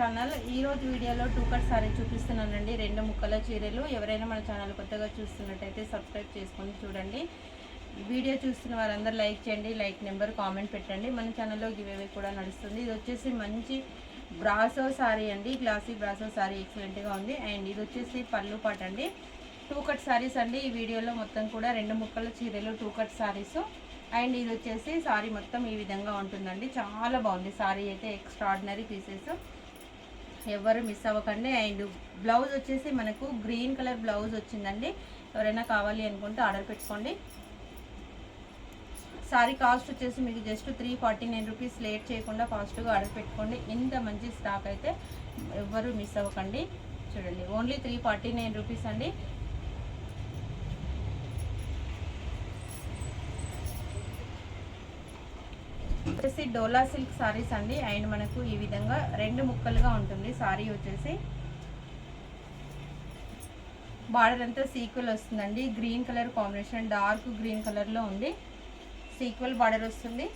Channel. ఈ రోజు వీడియోలో టూ కట్ సారీ చూపిస్తున్నానండి. రెండు ముక్కల చీరలు. ఎవరైనా మన ఛానల్ కొత్తగా చూస్తున్నట్టయితే సబ్స్క్రైబ్ చేసుకొని చూడండి. వీడియో చూస్తున్న వారందరూ లైక్ చేయండి. లైక్ నెంబర్ కామెంట్ పెట్టండి. మన ఛానల్లో గివేవే కూడా నడుస్తుంది. ఇది వచ్చేసి మంచి బ్రాసో సారీ అండి. Glossy brasso sari. ఎక్సలెంట్గా ఉంది. అండ్ ఇది వచ్చేసి పళ్ళు పాట అండి. టూ కట్ సారీస్ అండి. ఈ వీడియోలో మొత్తం కూడా రెండు ముక్కల చీరలు టూ కట్ సారీస్. అండ్ ఇది వచ్చేసి సారీ మొత్తం ఈ విధంగా ఉంటుందండి. చాలా బాగుంది సారీ అయితే. Extraordinary pieces. ఎవరు మిస్ అవ్వకండి. అండ్ బ్లౌజ్ వచ్చేసి మనకు గ్రీన్ కలర్ బ్లౌజ్ వచ్చిందండి. ఎవరైనా కావాలి అనుకుంటే ఆర్డర్ పెట్టుకోండి. సారీ కాస్ట్ వచ్చేసి మీకు just three forty nine rupees late చేయకుండా ఫాస్ట్గా ఆర్డర్ పెట్టుకోండి. ఇంత మంచి స్టాక్ అయితే ఎవ్వరు మిస్ అవ్వకండి. చూడండి only three forty nine rupees అండి. వచ్చేసి డోలా సిల్క్ సారీస్ అండి. అండ్ మనకు ఈ విధంగా రెండు ముక్కలుగా ఉంటుంది సారీ వచ్చేసి. బార్డర్ అంతా సీక్వెల్ వస్తుందండి. Green colour combination dark green కలర్లో ఉంది. సీక్వెల్ బార్డర్ వస్తుంది.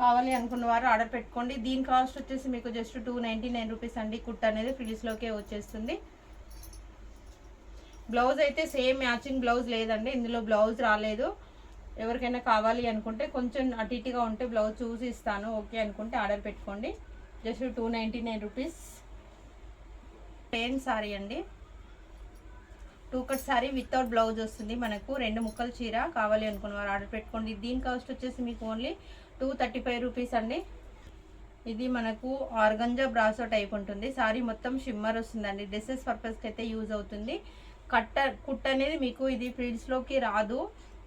కావాలి అనుకున్న వారు ఆర్డర్ పెట్టుకోండి. దీని కాస్ట్ వచ్చేసి మీకు just two ninety nine rupees అండి. కుట్ అనేది ఫ్రిడ్జ్లోకే వచ్చేస్తుంది. బ్లౌజ్ అయితే సేమ్ మ్యాచింగ్ బ్లౌజ్ లేదండి ఇందులో బ్లౌజ్ రాలేదు. ఎవరికైనా కావాలి అనుకుంటే కొంచెం అటు ఇటుగా ఉంటే బ్లౌజ్ చూసి ఇస్తాను ఓకే అనుకుంటే ఆర్డర్ పెట్టుకోండి. Just two ninety nine rupees. Plain sari అండి. Two cut sari without blouse వస్తుంది మనకు రెండు ముక్కల చీర కావాలి అనుకున్నవారు ఆర్డర్ పెట్టుకోండి. దీని కాస్ట్ వచ్చేసి మీకు only two thirty five rupees అండి. ఇది మనకు ఆర్గంజా బ్రాసో టైప్ ఉంటుంది. సారీ మొత్తం షిమ్మర్ వస్తుందండి. డ్రెస్సెస్ పర్పస్కి అయితే యూజ్ అవుతుంది. కట్ట కుట్ అనేది మీకు ఇది ఫ్రిడ్జ్లోకి రాదు.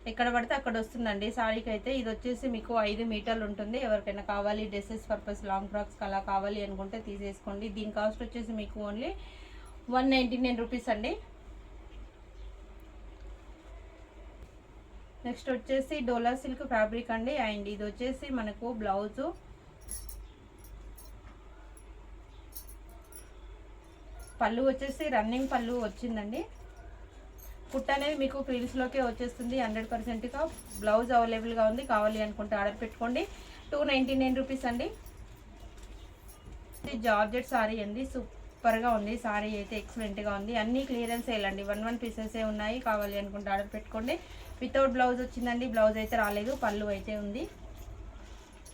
ఎక్కడ పడితే అక్కడ వస్తుందండి. సారీకి అయితే ఇది వచ్చేసి మీకు ఐదు మీటర్లు ఉంటుంది. ఎవరికైనా కావాలి డ్రెస్సెస్ పర్పస్ లాంగ్ ఫ్రాక్స్ అలా కావాలి అనుకుంటే తీసేసుకోండి. దీని కాస్ట్ వచ్చేసి మీకు only one ninety nine rupees అండి. నెక్స్ట్ వచ్చేసి డోలా సిల్క్ ఫ్యాబ్రిక్ అండి. అండ్ ఇది వచ్చేసి మనకు బ్లౌజు పళ్ళు వచ్చేసి రన్నింగ్ పళ్ళు వచ్చిందండి. కుట్ అనేది మీకు ఫ్రీల్స్లోకే వచ్చేస్తుంది హండ్రెడ్ పర్సెంట్గా బ్లౌజ్ అవైలబుల్గా ఉంది కావాలి అనుకుంటే ఆర్డర్ పెట్టుకోండి. టూ నైంటీ నైన్ రూపీస్ అండి జార్జెట్ సారీ అండి సూపర్గా ఉంది. సారీ అయితే ఎక్సలెంట్గా ఉంది. అన్ని క్లియరెన్స్ వేయాలండి వన్ వన్ పీసెసే ఉన్నాయి. కావాలి అనుకుంటే ఆర్డర్ పెట్టుకోండి. వితౌట్ బ్లౌజ్ వచ్చిందండి బ్లౌజ్ అయితే రాలేదు పళ్ళు అయితే ఉంది.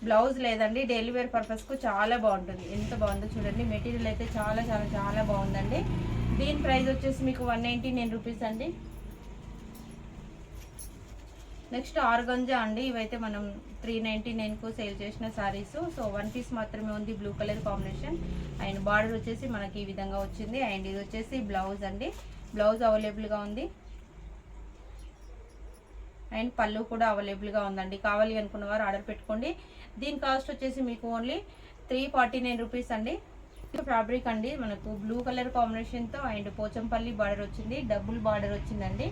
బ్లౌజ్ లేదండి డైలీ వేర్ పర్పస్కు చాలా బాగుంటుంది. ఎంత బాగుందో చూడండి. మెటీరియల్ అయితే చాలా చాలా చాలా బాగుందండి. దీని ప్రైస్ వచ్చేసి మీకు వన్ నైంటీ నైన్ రూపీస్ అండి. నెక్స్ట్ ఆర్గంజా అండి ఇవైతే మనం త్రీ నైంటీ నైన్కు సేల్ చేసిన శారీస్ సో వన్ పీస్ మాత్రమే ఉంది blue colour combination and border వచ్చేసి మనకి ఈ విధంగా వచ్చింది. అండ్ ఇది వచ్చేసి బ్లౌజ్ అండి. బ్లౌజ్ అవైలబుల్గా ఉంది. అండ్ పళ్ళు కూడా అవైలబుల్గా ఉందండి. కావాలి అనుకున్న వారు ఆర్డర్ పెట్టుకోండి. దీని కాస్ట్ వచ్చేసి మీకు only three forty nine rupees అండి. ఫ్యాబ్రిక్ అండి. మనకు బ్లూ కలర్ కాంబినేషన్తో అండ్ పోచంపల్లి బార్డర్ వచ్చింది. డబుల్ బార్డర్ వచ్చిందండి.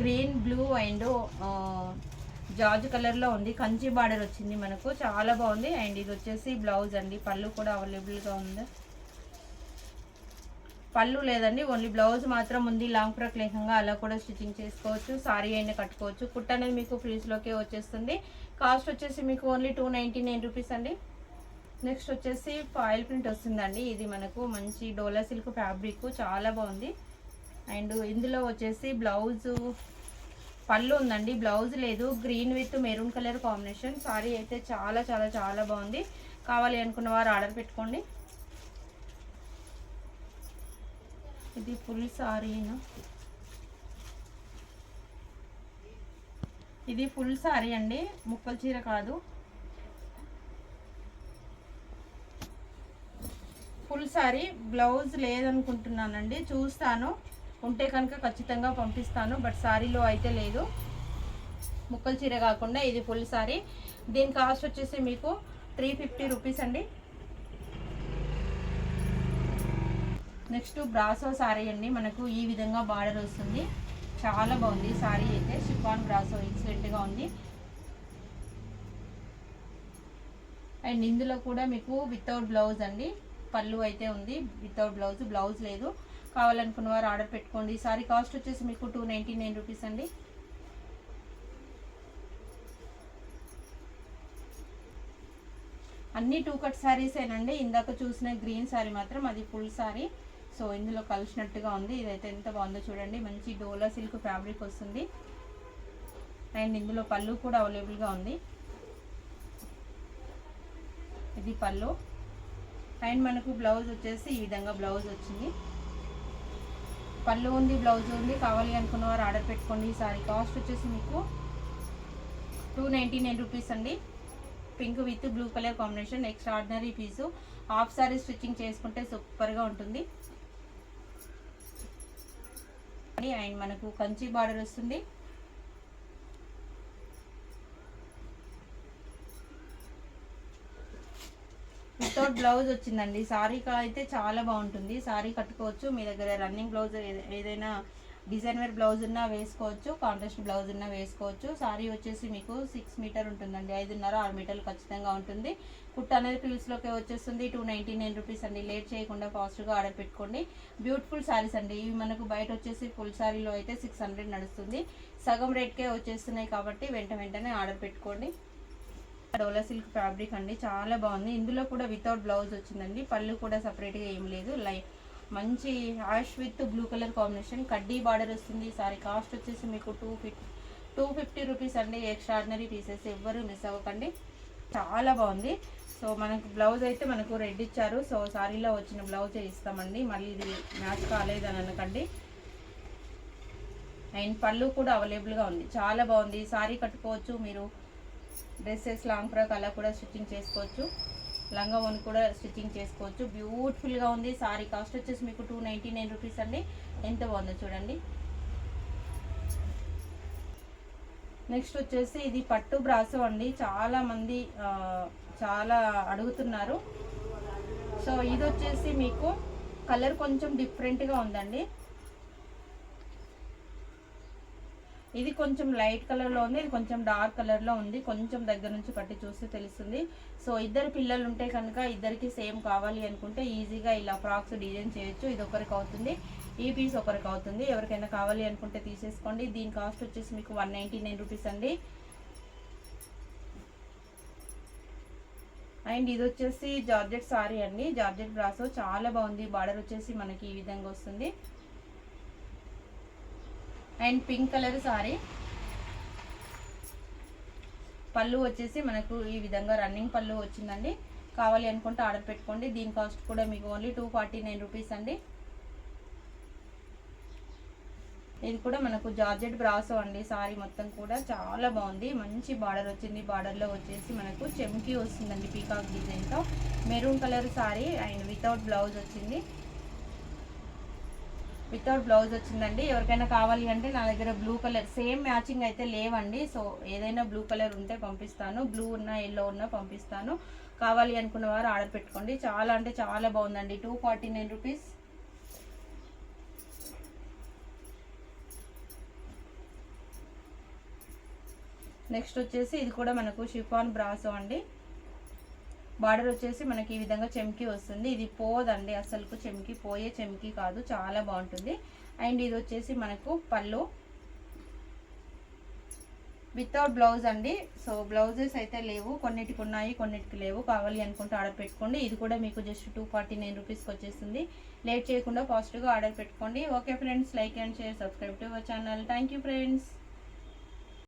గ్రీన్ బ్లూ అండ్ జార్జ్ కలర్లో ఉంది. కంచి బార్డర్ వచ్చింది మనకు. చాలా బాగుంది. అండ్ ఇది వచ్చేసి బ్లౌజ్ అండి. పళ్ళు కూడా అవైలబుల్గా ఉంది. పళ్ళు లేదండి. ఓన్లీ బ్లౌజ్ మాత్రం ఉంది. లాంగ్ ఫ్రాక్ లేకంగా అలా కూడా స్టిచ్చింగ్ చేసుకోవచ్చు. సారీ అయినా కట్టుకోవచ్చు. కుట్ అనేది మీకు ఫ్రీస్లోకే వచ్చేస్తుంది. కాస్ట్ వచ్చేసి మీకు only two ninety nine rupees అండి. నెక్స్ట్ వచ్చేసి ఫాయిల్ ప్రింట్ వస్తుందండి. ఇది మనకు మంచి డోలా సిల్క్ ఫ్యాబ్రిక్ చాలా బాగుంది. అండ్ ఇందులో వచ్చేసి బ్లౌజు పళ్ళు ఉందండి. బ్లౌజ్ లేదు green with maroon colour combination sari అయితే చాలా చాలా చాలా బాగుంది. కావాలి అనుకున్న వారు ఆర్డర్ పెట్టుకోండి. ఇది ఫుల్ సారీనా ఇది ఫుల్ సారీ అండి. ముక్కల చీర కాదు ఫుల్ సారీ బ్లౌజ్ లేదనుకుంటున్నానండి చూస్తాను. ఉంటే కనుక ఖచ్చితంగా పంపిస్తాను బట్ సారీలో అయితే లేదు. ముక్కలు చీర కాకుండా ఇది ఫుల్ సారీ. దీని కాస్ట్ వచ్చేసి మీకు త్రీ ఫిఫ్టీ రూపీస్ అండి. నెక్స్ట్ బ్రాసో సారీ అండి మనకు ఈ విధంగా బార్డర్ వస్తుంది. చాలా బాగుంది సారీ అయితే. షిఫాన్ బ్రాసో ఎక్సలెంట్గా ఉంది. అండ్ ఇందులో కూడా మీకు వితౌట్ బ్లౌజ్ అండి. పళ్ళు అయితే ఉంది. వితౌట్ బ్లౌజ్ బ్లౌజ్ లేదు. కావాలనుకున్న వారు ఆర్డర్ పెట్టుకోండి. ఈ సారీ కాస్ట్ వచ్చేసి మీకు టూ నైంటీ నైన్ రూపీస్ అండి. అన్ని టూ కట్ శారీసేనండి ఇందాక చూసిన గ్రీన్ శారీ మాత్రం అది ఫుల్ శారీ సో ఇందులో కలిసినట్టుగా ఉంది. ఇదైతే ఎంత బాగుందో చూడండి. మంచి డోలా సిల్క్ ఫ్యాబ్రిక్ వస్తుంది. అండ్ ఇందులో పళ్ళు కూడా అవైలబుల్గా ఉంది. ఇది పళ్ళు. అండ్ మనకు బ్లౌజ్ వచ్చేసి ఈ విధంగా బ్లౌజ్ వచ్చింది. పళ్ళు ఉంది బ్లౌజ్ ఉంది. కావాలి అనుకున్న వారు ఆర్డర్ పెట్టుకోండి. ఈ సారీ కాస్ట్ వచ్చేసి మీకు టూ నైంటీ నైన్ రూపీస్ అండి. Pink with blue colour combination extraordinary piece half sari stitching చేసుకుంటే సూపర్గా ఉంటుంది. అండ్ మనకు కంచి బార్డర్ వస్తుంది. వితౌట్ బ్లౌజ్ వచ్చిందండి. సారీ అయితే చాలా బాగుంటుంది. సారీ కట్టుకోవచ్చు. మీ దగ్గర రన్నింగ్ బ్లౌజ్ ఏదైనా డిజైన్ వేర్ బ్లౌజ్ ఉన్నా వేసుకోవచ్చు. కాంట్రాస్ట్ బ్లౌజ్ ఉన్నా వేసుకోవచ్చు. సారీ వచ్చేసి మీకు సిక్స్ మీటర్ ఉంటుందండి. ఐదున్నర ఆరు మీటర్లు ఖచ్చితంగా ఉంటుంది. కుట్ అనేది పిల్స్లోకి వచ్చేస్తుంది. టూ నైంటీ నైన్ రూపీస్ అండి. లేట్ చేయకుండా ఫాస్ట్గా ఆర్డర్ పెట్టుకోండి. బ్యూటిఫుల్ శారీస్ అండి. ఇవి మనకు బయట వచ్చేసి ఫుల్ శారీలో అయితే సిక్స్ హండ్రెడ్ నడుస్తుంది. సగం రేట్కే వచ్చేస్తున్నాయి కాబట్టి వెంట వెంటనే ఆర్డర్ పెట్టుకోండి. డోలా సిల్క్ ఫ్యాబ్రిక్ అండి. చాలా బాగుంది. ఇందులో కూడా వితౌట్ బ్లౌజ్ వచ్చిందండి. పళ్ళు కూడా సపరేట్గా ఏం లేదు. లై మంచి ash with blue colour combination కడ్డీ బార్డర్ వస్తుంది. సారీ కాస్ట్ వచ్చేసి మీకు two fifty two fifty rupees అండి. ఎక్స్ట్రాడినరీ పీసెస్ ఎవ్వరు మిస్ అవ్వకండి. చాలా బాగుంది. సో మనకు బ్లౌజ్ అయితే మనకు రెడ్ ఇచ్చారు. సో సారీలో వచ్చిన బ్లౌజ్ ఇస్తామండి. మళ్ళీ ఇది మ్యాచ్ కాలేదని అనకండి. అండ్ పళ్ళు కూడా అవైలబుల్గా ఉంది. చాలా బాగుంది. సారీ కట్టుకోవచ్చు మీరు. డ్రెస్సెస్ లాంగ్ ఫ్రాక్ అలా కూడా స్టిచ్చింగ్ చేసుకోవచ్చు. లంగా వన్ కూడా స్టిచ్చింగ్ చేసుకోవచ్చు. బ్యూటిఫుల్గా ఉంది. సారీ కాస్ట్ వచ్చేసి మీకు టూ నైంటీ నైన్ రూపీస్ అండి. ఎంత బాగుందో చూడండి. నెక్స్ట్ వచ్చేసి ఇది పట్టు బ్రాసో అండి. చాలామంది చాలా అడుగుతున్నారు. సో ఇది వచ్చేసి మీకు కలర్ కొంచెం డిఫరెంట్గా ఉందండి. ఇది కొంచెం లైట్ కలర్లో ఉంది ఇది కొంచెం డార్క్ కలర్లో ఉంది కొంచెం దగ్గర నుంచి పట్టి చూస్తే తెలుస్తుంది. సో ఇద్దరు పిల్లలు ఉంటే కనుక ఇద్దరికి సేమ్ కావాలి అనుకుంటే ఈజీగా ఇలా ఫ్రాక్స్ డిజైన్ చేయొచ్చు. ఇది ఒకరికి అవుతుంది ఈ పీస్ ఒకరికి అవుతుంది. ఎవరికైనా కావాలి అనుకుంటే తీసేసుకోండి. దీని కాస్ట్ వచ్చేసి మీకు వన్ నైంటీ నైన్ రూపీస్ అండి. అండ్ ఇది వచ్చేసి జార్జెట్ సారీ అండి. Georgette brasso. చాలా బాగుంది. బార్డర్ వచ్చేసి మనకి ఈ విధంగా వస్తుంది. And pink colour sari. పళ్ళు వచ్చేసి మనకు ఈ విధంగా రన్నింగ్ పళ్ళు వచ్చిందండి. కావాలి అనుకుంటే ఆర్డర్ పెట్టుకోండి. దీని కాస్ట్ కూడా మీకు only two forty nine rupees అండి. ఇది కూడా మనకు జార్జెట్ బ్రాసో అండి. సారీ మొత్తం కూడా చాలా బాగుంది. మంచి బార్డర్ వచ్చింది. బార్డర్లో వచ్చేసి మనకు చెమ్కి వస్తుందండి పీకాక్ డిజైన్తో. Maroon colour sari and without blouse వచ్చింది. వితౌట్ బ్లౌజ్ వచ్చిందండి. ఎవరికైనా కావాలి అంటే నా దగ్గర బ్లూ కలర్ సేమ్ మ్యాచింగ్ అయితే లేవండి. సో ఏదైనా బ్లూ కలర్ ఉంటే పంపిస్తాను. బ్లూ ఉన్న ఎల్లో ఉన్న పంపిస్తాను. కావాలి అనుకున్న వారు ఆర్డర్ పెట్టుకోండి. చాలా అంటే చాలా బాగుందండి. Two forty nine rupees next వచ్చేసి ఇది కూడా మనకు షిఫాన్ బ్రాసో అండి. బార్డర్ వచ్చేసి మనకి ఈ విధంగా చెమ్కి వస్తుంది. ఇది పోదండి అసలుకు చెమ్కి పోయే చెమ్కి కాదు చాలా బాగుంటుంది. అండ్ ఇది వచ్చేసి మనకు పళ్ళు. వితౌట్ బ్లౌజ్ అండి. సో బ్లౌజెస్ అయితే లేవు. కొన్నిటికి ఉన్నాయి కొన్నిటికి లేవు. కావాలి అనుకుంటే ఆర్డర్ పెట్టుకోండి. ఇది కూడా మీకు జస్ట్ టూ ఫార్టీ నైన్ రూపీస్కి వచ్చేసింది లేట్ చేయకుండా పాజిటివ్గా ఆర్డర్ పెట్టుకోండి. Okay friends like and share subscribe to our channel thank you friends